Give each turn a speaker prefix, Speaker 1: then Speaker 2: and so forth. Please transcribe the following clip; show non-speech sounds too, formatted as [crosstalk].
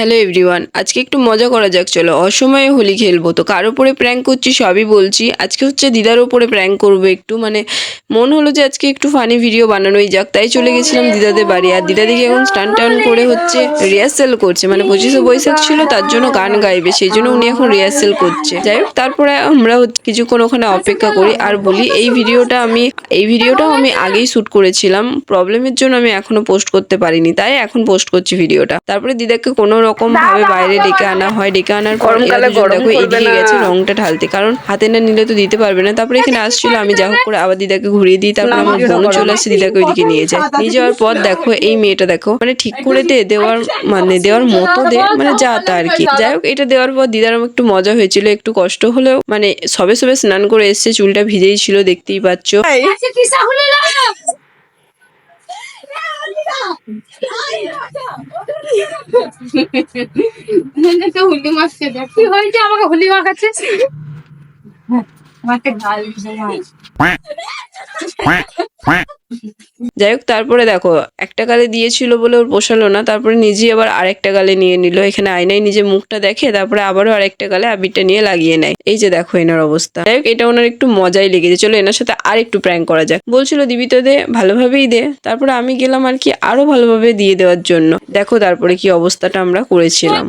Speaker 1: Hello everyone আজকে একটু মজা করা যাক, চলো। অসময়ে হোলি খেলব। তো কার ওপরে প্র্যাঙ্ক করছি সবই বলছি। আজকে হচ্ছে দিদার ওপরে প্র্যাঙ্ক করব একটু। মানে মন হলো যে আজকে একটু ফানি ভিডিও বানানোই যাক। তাই চলে গেছিলাম দিদাদের বাড়ি। আর দিদা দিকে এখন স্টান টান করে হচ্ছে রিহার্সেল করছে। মানে পঁচিশে বৈশাখ ছিল, তার জন্য গান গাইবে। সেই জন্য উনি এখন রিহার্সেল করছে। যাই হোক, তারপরে আমরা কিছুক্ষণ ওখানে অপেক্ষা করি আর বলি, এই ভিডিওটা আমি, এই ভিডিওটাও আমি আগেই শ্যুট করেছিলাম। প্রবলেমের জন্য আমি এখনও পোস্ট করতে পারিনি। তাই এখন পোস্ট করছি ভিডিওটা তারপরে দিদাকে কোনো রকম ভাবে বাইরে ডেকে আনা হয়। ডেকে আনার পর দেখো এদিকে গেছে রংটা ঢালতে। কারণ হাতে না নিলে তো দিতে পারবে না। তারপরে এখানে আসছিল আমি যা হোক করে আবার দিদাকে ঘুরিয়ে দিই। তারপর আমার বোন চলে আসে দিদাকে ওইদিকে নিয়ে যায়। নিয়ে যাওয়ার পর দেখো এই মেয়েটা দেখো মানে ঠিক করে দে দেওয়ার মানে দেওয়ার মতো দে মানে যা তা আর কি। যাই হোক এটা দেওয়ার পর দিদার আমার একটু মজা হয়েছিল। একটু কষ্ট হলেও মানে সবে সবে স্নান করে এসছে। চুলটা ভিজেই ছিল দেখতেই পাচ্ছ
Speaker 2: আজকে কি সাহুলে লাগা তো হুলি মারছে দেখ। কি হয়েছে আমাকে হুলি মাখাচ্ছে আমাকে গাল. [laughs]
Speaker 1: যাই হোক, তারপরে দেখো, একটা গালে দিয়েছিল বলে ওর পোষালো না, তারপরে নিজেই আবার আরেকটা গালে নিয়ে নিল। এখানে আয়নায় নিজে মুখটা দেখে, তারপরে আবারও আরেকটা গালে আবিরটা নিয়ে লাগিয়ে নেয়। এই যে দেখো এনার অবস্থা। যাই হোক, এটা ওনার একটু মজাই লেগেছে। চলো, এনার সাথে আর একটু প্র্যাঙ্ক করা যাক। বলছিল, দিবি তো দে, ভালোভাবেই দে। তারপরে আমি গেলাম আর কি আরও ভালোভাবে দিয়ে দেওয়ার জন্য। দেখো, তারপরে কি অবস্থাটা আমরা করেছিলাম।